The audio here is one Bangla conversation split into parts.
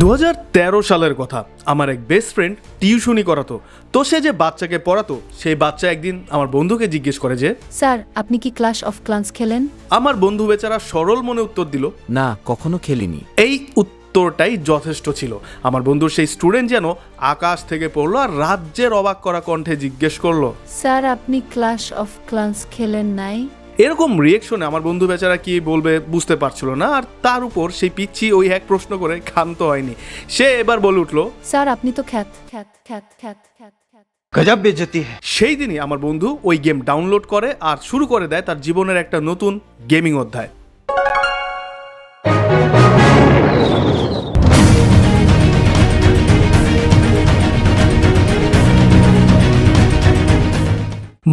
দু হাজার তেরো সালের কথা আমার এক বেস্ট ফ্রেন্ড টিউশনি করাতো। তো সে যে বাচ্চাকে পড়াতো সেই বাচ্চা একদিন আমার বন্ধুকে জিজ্ঞেস করে যে স্যার আপনি কি ক্লাস অফ ক্লান্স খেলেন? আমার বন্ধু বেচারা সরল মনে উত্তর দিল না কখনো খেলিনি। এই উত্তরটাই যথেষ্ট ছিল। আমার বন্ধুর সেই স্টুডেন্ট যেন আকাশ থেকে পড়ল আর রাজ্যের অবাক করা কণ্ঠে জিজ্ঞেস করল স্যার আপনি ক্লাস অফ ক্লান্স খেলেন নাই? এরকম রিয়েকশনে আমার বন্ধু বেচারা কি বলবে বুঝতে পারছিল না আর তার উপর সেই পিচ্ছি ওই এক প্রশ্ন করে ক্ষান্ত হয়নি। সে এবার বলে উঠল স্যার আপনি তো খ্যাত খ্যাত খ্যাত খ্যাত খ্যাত গজব বেজতি সেই দিনই আমার বন্ধু ওই গেম ডাউনলোড করে আর শুরু করে দেয় তার জীবনের একটা নতুন গেমিং অধ্যায়।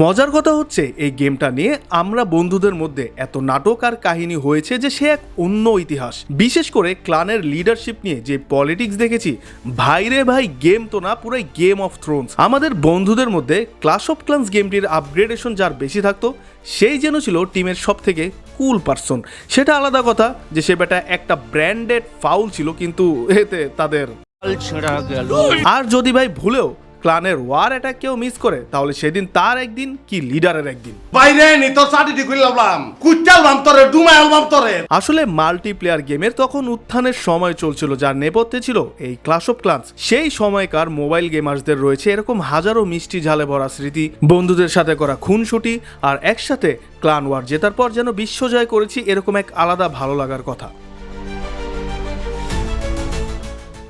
মজার কথা হচ্ছে এই গেমটা নিয়ে আমরা বন্ধুদের মধ্যে এত নাটক আর কাহিনী হয়েছে যে সে এক অন্য ইতিহাস। বিশেষ করে ক্লানের লিডারশিপ নিয়ে যে পলিটিক্স দেখেছি ভাইরে ভাই গেম তো না পুরো গেম অফ থ্রোনস। আমাদের বন্ধুদের মধ্যে ক্লাস অফ ক্লান্স গেমটির আপগ্রেডেশন যার বেশি থাকতো সেই যেন ছিল টিমের সব থেকে কুল পার্সন। সেটা আলাদা কথা যে সে বেটা একটা ব্র্যান্ডেড ফাউল ছিল কিন্তু এতে তাদের আর যদি ভাই ভুলেও ক্লানের ওয়ার অ্যাটাক কেউ মিস করে তাহলে সেদিন তার একদিন কি লিডারের একদিন? বাইরে নি তোর সার্টিটি তোরে ডুমাইলবাম তোরে। আসলে মাল্টিপ্লেয়ার গেমের তখন উত্থানের সময় চলছিল যার নেপথ্যে ছিল এই ক্লাস অফ ক্লান্স সেই সময়কার মোবাইল গেমার্সদের রয়েছে এরকম হাজারো মিষ্টি ঝালে ভরা স্মৃতি বন্ধুদের সাথে করা খুনসুটি আর একসাথে ক্লান ওয়ার জেতার পর যেন বিশ্বজয় করেছি এরকম এক আলাদা ভালো লাগার কথা।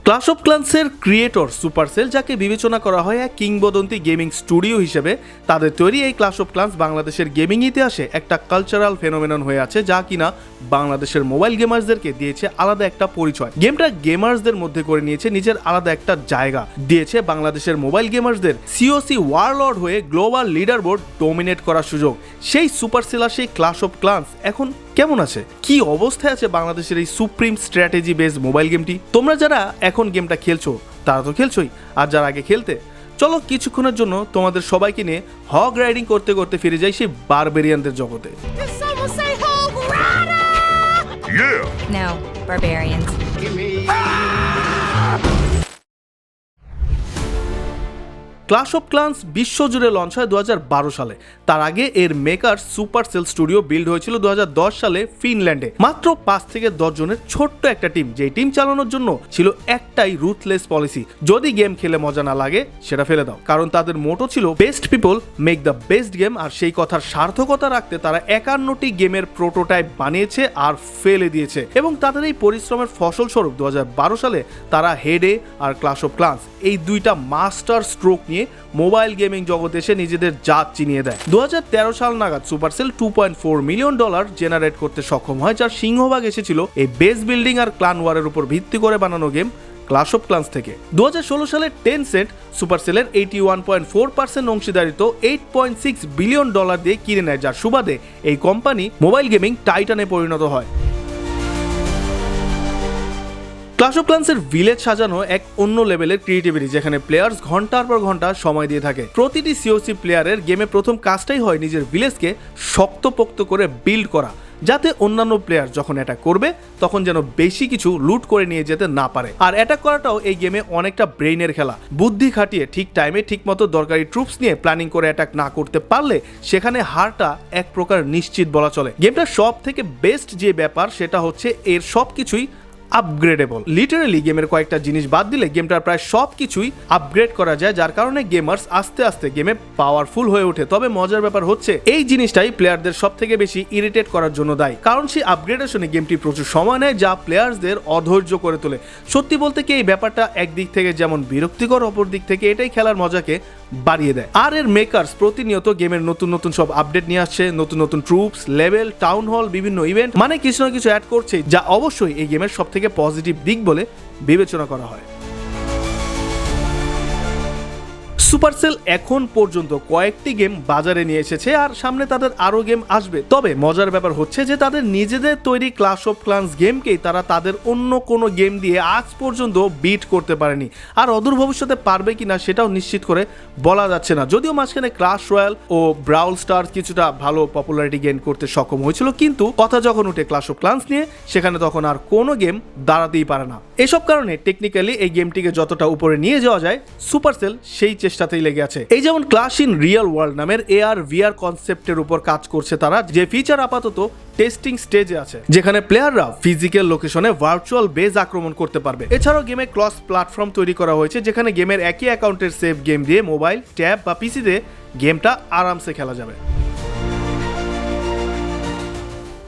ক্লাস অফ ক্লান্সের ক্রিয়েটর সুপারসেল, যাকে বিবেচনা করা হয় এক কিংবদন্তি গেমিং স্টুডিও হিসেবে, তাদের তৈরি এই ক্লাস অফ ক্লান্স বাংলাদেশের গেমিং ইতিহাসে একটা কালচারাল ফেনোমেনন হয়ে আছে যা কিনা বাংলাদেশের মোবাইল গেমার্সদেরকে দিয়েছে আলাদা একটা পরিচয়। গেমটা গেমার্সদের মধ্যে করে নিয়েছে নিজের আলাদা একটা জায়গা। দিয়েছে বাংলাদেশের মোবাইল গেমার্সদের সিওসি ওয়ারলর্ড হয়ে গ্লোবাল লিডার বোর্ড ডোমিনেট করার সুযোগ। সেই সুপারসেল সেই ক্লাস অফ ক্লান্স এখন কেমন আছে? কি অবস্থায় আছে বাংলাদেশের এই সুপ্রিম স্ট্র্যাটেজি বেস মোবাইল গেমটি? তোমরা যারা এখন গেমটা খেলছো, তারা তো খেলছোই। আর যারা আগে খেলতে, চলো কিছুক্ষণের জন্য তোমাদের সবাইকে নিয়ে হগ রাইডিং করতে করতে ফিরে যাই সেই বারবেরিয়ানদের জগতে। No, barbarians. Clash of clans বিশ্বজুড়ে লঞ্চ হয় দু হাজার বারো সালে। তার আগে এর maker Supercell studio build হয়েছিল দু হাজার দশ সালে ফিনল্যান্ডে মাত্র পাঁচ থেকে দশ জনের ছোট্ট একটা টিম যেই টিম চালানোর জন্য ছিল একটাই রুথলেস পলিসি যদি গেম খেলে মজা না লাগে, সেটা ফেলে দাও। কারণ তাদের মোটো ছিল best people make the best game আর সেই কথার সার্থকতা রাখতে তারা একান্নটি গেমের প্রোটোটাইপ বানিয়েছে আর ফেলে দিয়েছে। এবং তাদের এই পরিশ্রমের ফসল স্বরূপ দু সালে তারা হেডে আর ক্লাস অফ ক্লান্স এই দুইটা মাস্টার স্ট্রোক নিয়ে মোবাইল গেমিং জগতে এসে নিজেদের জাত চিনিয়ে দেয়। দু সাল নাগাদ Supercell two point four million dollar generate করতে সক্ষম হয়, যার সিংহভাগ এসেছিল এই বেস বিল্ডিং আর ক্লান ওয়ারের উপর ভিত্তি করে বানানো গেম ক্লাস অফ ক্লান্স থেকে। দু সালে Tencent সুপারসেলের eighty one point four percent অংশীদারিত্ব eight point six billion dollar দিয়ে কিনে নেয়, যার সুবাদে এই কোম্পানি মোবাইল গেমিং টাইটানে পরিণত হয়। ক্লাস অফ ক্লান্সের ভিলেজ সাজানো এক অন্য লেভেলের ক্রিয়েটিভিটি, যেখানে প্লেয়ার্স ঘণ্টার পর ঘণ্টা সময় দিয়ে থাকে। প্রতিটি সিওসি প্লেয়ারের গেমে প্রথম কাজটাই হয় নিজের ভিলেজকে শক্তপোক্ত করে বিল্ড করা, যাতে অন্যান্য প্লেয়ার যখন অ্যাটাক করবে, তখন যেন বেশি কিছু লুট করে নিয়ে যেতে না পারে। আর অ্যাটাক করাটাও এই গেমে অনেকটা ব্রেইনের খেলা। বুদ্ধি খাটিয়ে ঠিক টাইমে ঠিক মতো দরকারি ট্রুপস নিয়ে প্ল্যানিং করে অ্যাটাক না করতে পারলে, সেখানে হারটা এক প্রকার নিশ্চিত বলা চলে। গেমটা সব থেকে বেস্ট যে ব্যাপার, সেটা হচ্ছে এর সব কিছুই আপগ্রেডেবল লিটারালি গেমের কয়েকটা জিনিস বাদ দিলে গেমটার প্রায় সব কিছুই আপগ্রেড করা যায়, যার কারণে গেমার্স আস্তে আস্তে গেমে পাওয়ারফুল হয়ে ওঠে। তবে মজার ব্যাপার হচ্ছে, এই জিনিসটাই প্লেয়ারদের সব থেকে বেশি ইরিটেট করার জন্য দায়ী। কারণ সেই আপগ্রেডেশনে গেমটি প্রচুর সময় নেয়, যা প্লেয়ার্সদের অধৈর্য করে তোলে। সত্যি বলতে কি, এই ব্যাপারটা একদিক থেকে যেমন বিরক্তিকর অপর দিক থেকে এটাই খেলার মজাকে বাড়িয়ে দেয়। আর এর মেকার্স প্রতিনিয়ত গেমের নতুন নতুন সব আপডেট নিয়ে আসছে, নতুন নতুন ট্রুপস লেভেল টাউন হল বিভিন্ন ইভেন্ট মানে কিছু না কিছু অ্যাড করছে যা অবশ্যই এই গেমের সব থেকে পজিটিভ দিক বলে বিবেচনা করা হয়। সুপারসেল এখন পর্যন্ত কয়েকটি গেম বাজারে নিয়ে এসেছে আর সামনে তাদের আরও গেম আসবে। তবে মজার ব্যাপার হচ্ছে যে তাদের নিজেদের তৈরি ক্লাস অফ ক্লান্স গেমকেই তারা তাদের অন্য কোনো গেম দিয়ে আজ পর্যন্ত বিট করতে পারেনি। আর অদূর ভবিষ্যতে পারবে কিনা সেটাও নিশ্চিত করে বলা যাচ্ছে না। যদিও মাঝখানে ক্লাস রয়্যাল ও ব্রাউল স্টার কিছুটা ভালো পপুলারিটি গেইন করতে সক্ষম হয়েছিল, কিন্তু কথা যখন উঠে ক্লাস অফ ক্লান্স নিয়ে, সেখানে তখন আর কোনো গেম দাঁড়াতেই পারে না। এসব কারণে টেকনিক্যালি এই গেমটিকে যতটা উপরে নিয়ে যাওয়া যায় সুপারসেল সেই চেষ্টাতেই লেগে আছে। এই যেমন ক্লাস ইন রিয়েল ওয়ার্ল্ড নামের এআর ভিআর কনসেপ্টের উপর কাজ করছে তারা, যে ফিচার আপাতত টেস্টিং স্টেজে আছে, যেখানে প্লেয়াররা ফিজিক্যাল লোকেশনে ভার্চুয়াল বেজ আক্রমণ করতে পারবে। এছাড়াও গেমে ক্লস প্ল্যাটফর্ম তৈরি করা হয়েছে, যেখানে গেমের একই অ্যাকাউন্টের সেভ গেম দিয়ে মোবাইল, ট্যাব বা পিসিতে গেমটা আরামসে খেলা যাবে।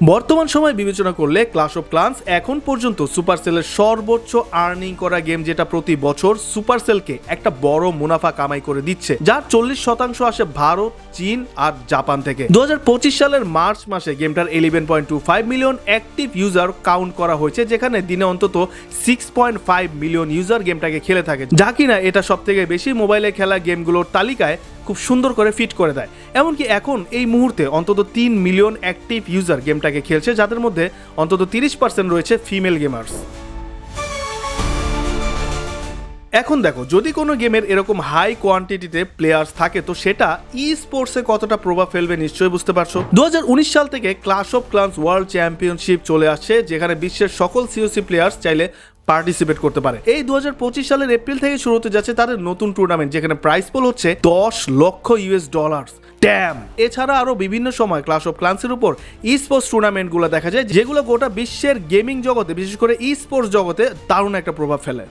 বর্তমান সময় বিবেচনা করলে ক্লাস অফ ক্লান্স এখন পর্যন্ত সুপারসেলের সর্বোচ্চ আর্নিং করা গেম যেটা প্রতি বছর সুপারসেলকে একটা বড় মুনাফা কামাই করে দিচ্ছে, যার চল্লিশ শতাংশ আসে ভারত, চীন আর জাপান থেকে। দু হাজার পঁচিশ সালের মার্চ মাসে গেমটার eleven point two five million active user count করা হয়েছে, যেখানে দিনে অন্তত six point five million user গেমটাকে খেলে থাকে। যা কিনা এটা সব থেকে বেশি মোবাইলে খেলা গেমগুলোর তালিকায় খুব সুন্দর করে ফিট করে দেয়। এমনকি এখন এই মুহূর্তে অন্তত তিন মিলিয়ন অ্যাক্টিভ ইউজার গেমটাকে খেলছে, যাদের মধ্যে অন্তত তিরিশ পার্সেন্ট রয়েছে ফিমেল গেমার্স। এখন দেখো, যদি কোনো গেমের এরকম হাই কোয়ান্টিটিতে প্লেয়ার্স থাকে, তো সেটা ই স্পোর্টসে কতটা প্রভাব ফেলবে নিশ্চয়ই বুঝতে পারছ? দু হাজার উনিশ সাল থেকে clash of clans world championship চলে আসছে, যেখানে বিশ্বের সকল সিওসি প্লেয়ার্স চাইলে পার্টিসিপেট করতে পারে। এই দুহাজার পঁচিশ সালের এপ্রিল থেকে শুরু হতে যাচ্ছে তাদের নতুন টুর্নামেন্ট যেখানে প্রাইস পোল হচ্ছে দশ লক্ষ ইউএস ডলার ড্যাম এছাড়া আরও বিভিন্ন সময় ক্লাস অফ ক্লান্সের উপর ই স্পোর্টস টুর্নামেন্টগুলো দেখা যায়, যেগুলো গোটা বিশ্বের গেমিং জগতে, বিশেষ করে ই স্পোর্টস জগতে দারুণ একটা প্রভাব ফেলে।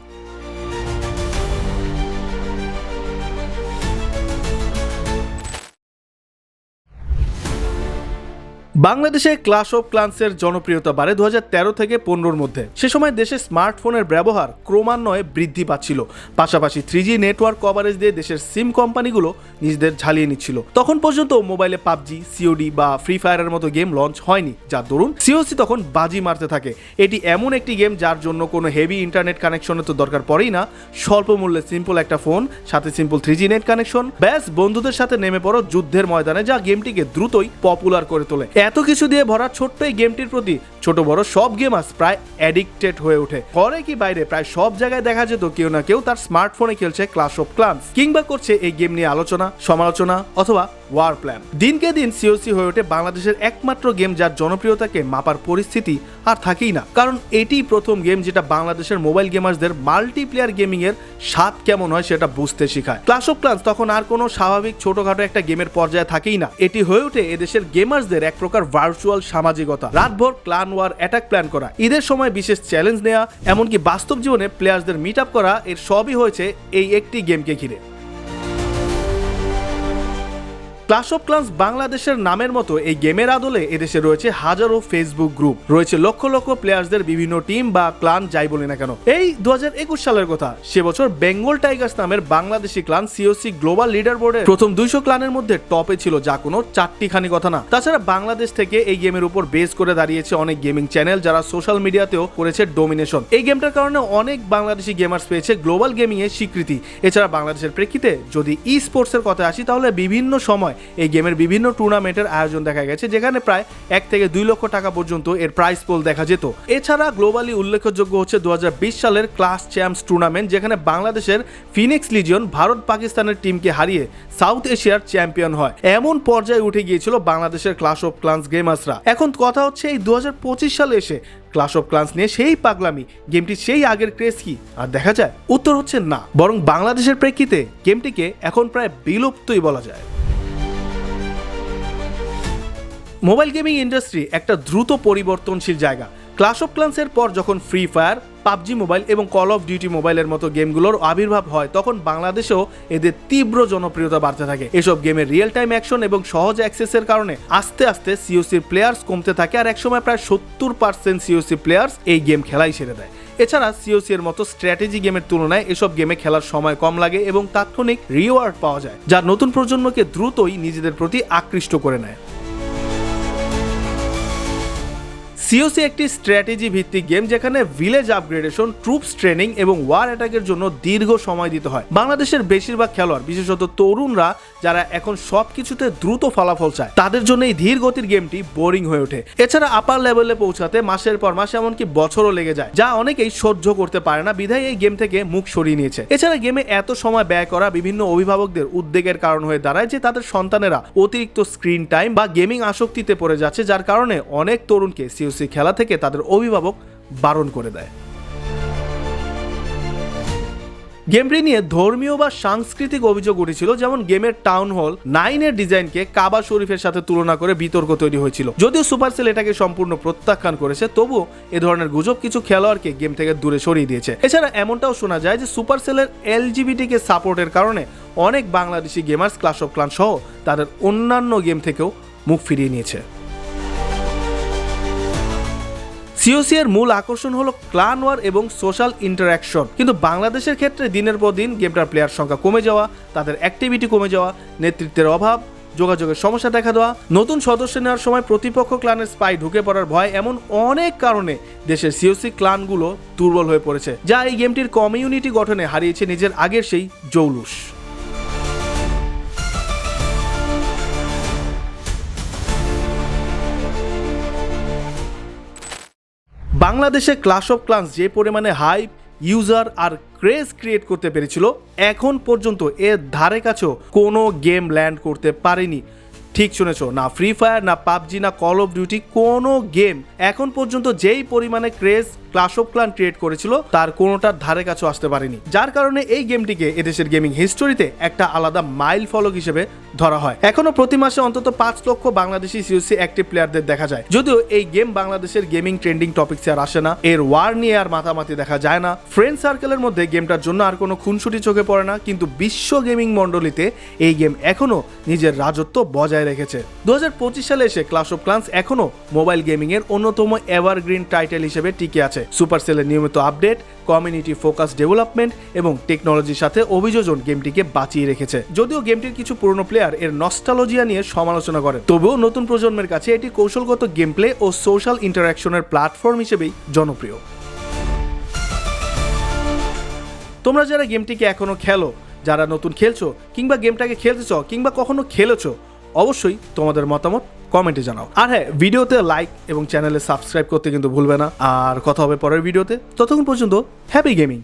বাংলাদেশে ক্লাস অফ ক্লান্সের জনপ্রিয়তা বাড়ে দু হাজার তেরো থেকে পনেরোর মধ্যে। সে সময় দেশে স্মার্টফোনের ব্যবহার ক্রমান্বয়ে বৃদ্ধি পাচ্ছিল। পাশাপাশি থ্রি নেটওয়ার্ক কভারেজ দিয়ে দেশের সিম কোম্পানিগুলো নিজেদের ঝালিয়ে নিচ্ছিল। তখন পর্যন্ত মোবাইলে পাবজি সিওডি বা ফ্রি ফায়ারের মতো গেম লঞ্চ হয়নি যার দরুন সিওসি তখন বাজি মারতে থাকে। এটি এমন একটি গেম যার জন্য কোনো হেভি ইন্টারনেট কানেকশনের তো দরকার পড়েই না। স্বল্প মূল্যে সিম্পল একটা ফোন সাথে সিম্পল থ্রি নেট কানেকশন ব্যাস, বন্ধুদের সাথে নেমে পড়ো যুদ্ধের ময়দানে, যা গেমটিকে দ্রুতই পপুলার করে তোলে। এত কিছু দিয়ে ভরা ছোট্ট এই গেমটির প্রতি ছোট বড় সব গেমার্স প্রায় অ্যাডিক্টেড হয়ে ওঠে। ঘরে কি বাইরে প্রায় সব জায়গায় দেখা যেত কেউ না কেউ তার স্মার্টফোনে খেলছে ক্লাস অফ ক্লান্স কিংবা করছে এই গেম নিয়ে আলোচনা, সমালোচনা, অথবা ওয়ার প্ল্যান দিনকে দিন সিওসি হয়ে ওঠে বাংলাদেশের একমাত্র গেম যার জনপ্রিয়তাকে মাপার পরিস্থিতি আর থাকেই না। কারণ এটি প্রথম গেম যেটা বাংলাদেশের মোবাইল গেমার্সদের মাল্টিপ্লেয়ার গেমিং এর স্বাদ কেমন হয় সেটা বুঝতে শেখায়। ক্লাস অফ ক্লান্স তখন আর কোনো স্বাভাবিক ছোটখাটো একটা গেমের পর্যায়ে থাকেই না। এটি হয়ে ওঠে এদেশের গেমার্সদের এক প্রকার ভার্চুয়াল সামাজিকতা। রাতভর ক্লান ওয়ার অ্যাটাক প্ল্যান করা, ঈদের সময় বিশেষ চ্যালেঞ্জ নেওয়া এমনকি বাস্তব জীবনে প্লেয়ার্সদের মিট আপ করা, এর সবই হয়েছে এই একটি গেমকে ঘিরে। ক্লাস অফ ক্লান্স বাংলাদেশের নামের মতো এই গেমের আদলে এদেশে রয়েছে হাজারো ফেসবুক গ্রুপ রয়েছে লক্ষ লক্ষ প্লেয়ার্সদের বিভিন্ন টিম বা ক্লান যাই বলি না কেন। এই দু হাজার একুশ সালের কথা, সে বছর বেঙ্গল টাইগার্স নামের Bangladeshi clan COC global leader বোর্ডের প্রথম দুইশো ক্লানের মধ্যে টপে ছিল, যা কোনো চারটি খানি কথা না। তাছাড়া বাংলাদেশ থেকে এই গেমের উপর বেস করে দাঁড়িয়েছে অনেক গেমিং চ্যানেল যারা সোশ্যাল মিডিয়াতেও করেছে ডোমিনেশন এই গেমটার কারণে অনেক বাংলাদেশি গেমার্স পেয়েছে গ্লোবাল গেমিং এর স্বীকৃতি। এছাড়া বাংলাদেশের প্রেক্ষিতে যদি ই স্পোর্টসের কথা আসি, তাহলে বিভিন্ন সময় এই গেমের বিভিন্ন টুর্নামেন্টের আয়োজন দেখা গেছে, যেখানে প্রায় এক থেকে দুই লক্ষ টাকা পর্যন্ত এর প্রাইস পোল দেখা যেত। এছাড়া গ্লোবালি উল্লেখযোগ্য হচ্ছে দুহাজার বিশ সালের ক্লাস চ্যাম্পস টুর্নামেন্ট যেখানে বাংলাদেশের ফিনিক্স লিজিয়ন ভারত পাকিস্তানের টিমকে হারিয়ে সাউথ এশিয়ার চ্যাম্পিয়ন হয়। এমন পর্যায়ে উঠে গিয়েছিল বাংলাদেশের ক্লাস অফ ক্লান্স গেমার্সরা এখন কথা হচ্ছে এই দু হাজার পঁচিশ সালে এসে ক্লাস অফ ক্লান্স নিয়ে সেই পাগলামি, গেমটি সেই আগের ক্রেজ কি? আর দেখা যায়? উত্তর হচ্ছে না। বরং বাংলাদেশের প্রেক্ষিতে গেমটিকে এখন প্রায় বিলুপ্তই বলা যায়। মোবাইল গেমিং ইন্ডাস্ট্রি একটা দ্রুত পরিবর্তনশীল জায়গা। ক্লাস অফ ক্লান্সের পর যখন ফ্রি ফায়ার পাবজি মোবাইল এবং কল অফ ডিউটি মোবাইলের মতো গেমগুলোর আবির্ভাব হয়, তখন বাংলাদেশেও এদের তীব্র জনপ্রিয়তা বাড়তে থাকে। এসব গেমের রিয়েল টাইম অ্যাকশন এবং সহজ অ্যাক্সেসের কারণে আস্তে আস্তে সিওসির প্লেয়ার্স কমতে থাকে আর একসময় প্রায় সত্তর পার্সেন্ট সিওসি প্লেয়ার্স এই গেম খেলাই ছেড়ে দেয়। এছাড়া সিওসি এর মতো স্ট্র্যাটেজি গেমের তুলনায় এসব গেমে খেলার সময় কম লাগে এবং তাৎক্ষণিক রিওয়ার্ড পাওয়া যায়, যা নতুন প্রজন্মকে দ্রুতই নিজেদের প্রতি আকৃষ্ট করে নেয়। সিওসি একটি স্ট্র্যাটেজি ভিত্তিক গেম যেখানে ভিলেজ আপগ্রেডেশন ট্রুপস ট্রেনিং এবং ওয়ার অ্যাটাকের জন্য দীর্ঘ সময় দিতে হয়। বাংলাদেশের বেশিরভাগ খেলোয়াড়, বিশেষত তরুণরা, যারা এখন সব কিছুতে দ্রুত ফলাফল চায়, তাদের জন্য এই ধীর গতির গেমটি বোরিং হয়ে ওঠে। এছাড়া আপার লেভেলে পৌঁছাতে মাসের পর মাস এমনকি বছরও লেগে যায়, যা অনেকেই সহ্য করতে পারে না। বিধায় এই গেম থেকে মুখ সরিয়ে নিয়েছে। এছাড়া গেমে এত সময় ব্যয় করা বিভিন্ন অভিভাবকদের উদ্বেগের কারণ হয়ে দাঁড়ায় যে তাদের সন্তানেরা অতিরিক্ত স্ক্রিন টাইম বা গেমিং আসক্তিতে পড়ে যাচ্ছে, যার কারণে অনেক তরুণকে সিওসি খেলা থেকে তাদের অভিভাবক বারণ করে দেয়। গেমটি নিয়ে ধর্মীয় বা সাংস্কৃতিক অভিযোগ উঠেছিল, যেমন গেমের টাউন হল নাইনের ডিজাইনকে কাবা শরীফের সাথে তুলনা করে বিতর্ক তৈরি হয়েছিল। যদিও সুপারসেল এটাকে সম্পূর্ণ প্রত্যাখ্যান করেছে, তবুও এ ধরনের গুজব কিছু খেলোয়াড়কে গেম থেকে দূরে সরিয়ে দিয়েছে। এছাড়া এমনটাও শোনা যায় যে সুপারসেলের এলজিবিটিকে সাপোর্টের কারণে অনেক Bangladeshi gamers clash of clan সহ তাদের অন্যান্য গেম থেকেও মুখ ফিরিয়ে নিয়েছে। সিওসি এর মূল আকর্ষণ হলো ক্লান ওয়ার এবং সোশ্যাল ইন্টারাকশন কিন্তু বাংলাদেশের ক্ষেত্রে দিনের পর দিন গেমটার প্লেয়ার সংখ্যা কমে যাওয়া, তাদের অ্যাক্টিভিটি কমে যাওয়া, নেতৃত্বের অভাব, যোগাযোগের সমস্যা দেখা দেওয়া, নতুন সদস্য নেওয়ার সময় প্রতিপক্ষ ক্লানের স্পাই ঢুকে পড়ার ভয় এমন অনেক কারণে দেশের সিওসি ক্লানগুলো দুর্বল হয়ে পড়েছে, যা এই গেমটির কমিউনিটি গঠনে হারিয়েছে নিজের আগের সেই জৌলুস। বাংলাদেশে ক্লাস অফ ক্লান্স যে পরিমাণে হাইপ ইউজার আর ক্রেজ ক্রিয়েট করতে পেরেছিল, এখন পর্যন্ত এর ধারে কাছেও কোনো গেম ল্যান্ড করতে পারেনি। ঠিক শুনেছ, না ফ্রি ফায়ার না পাবজি, না কল অফ ডিউটি কোনো গেম এখন পর্যন্ত যেই পরিমাণে craze clash of clan create করেছিল, তার কোনোটার ধারে কাছেও আসতে পারেনি। যার কারণে এই গেমটিকে এদেশের গেমিং হিস্টোরিতে একটা আলাদা মাইল ফলক হিসেবে ধরা হয়। এখনও প্রতি মাসে অন্তত পাঁচ লক্ষ বাংলাদেশি সিওসি অ্যাক্টিভ প্লেয়ারদের দেখা যায়। যদিও এই গেম বাংলাদেশের গেমিং ট্রেন্ডিং টপিক্সে আর আসে না, এর ওয়ার নিয়ে আর মাতামাতি দেখা যায় না। ফ্রেন্ড সার্কেলের মধ্যে গেমটার জন্য আর কোনো খুনসুটি চোখে পড়ে না, কিন্তু বিশ্ব গেমিং মণ্ডলীতে এই গেম এখনও নিজের রাজত্ব বজায় রেখেছে। দু হাজার পঁচিশ সালে এসে ক্লাস অফ ক্লান্স এখনও মোবাইল গেমিং এর অন্যতম এভারগ্রিন টাইটেল হিসেবে টিকে আছে। সুপারসেলের নিয়মিত আপডেট কমিউনিটি ফোকাস ডেভেলপমেন্ট এবং টেকনোলজির সাথে অভিযোজন গেমটিকে বাঁচিয়ে রেখেছে। যদিও গেমটির কিছু পুরনো প্লেয়ার এর নস্টালজিয়া নিয়ে সমালোচনা করে তবুও নতুন প্রজন্মের কাছে এটি কৌশলগত গেম প্লে ও সোশ্যাল ইন্টারাকশনের প্ল্যাটফর্ম হিসেবেই জনপ্রিয়। তোমরা যারা গেমটিকে এখনও খেলো, যারা নতুন খেলছো, কিংবা গেমটাকে খেলতে চাও, কিংবা কখনো খেলেছো, অবশ্যই তোমাদের মতামত কমেন্টে জানাও। আর হ্যাঁ ভিডিওতে লাইক এবং চ্যানেলে সাবস্ক্রাইব করতে কিন্তু ভুলবে না। আর কথা হবে পরের ভিডিওতে। ততক্ষণ পর্যন্ত হ্যাপি গেমিং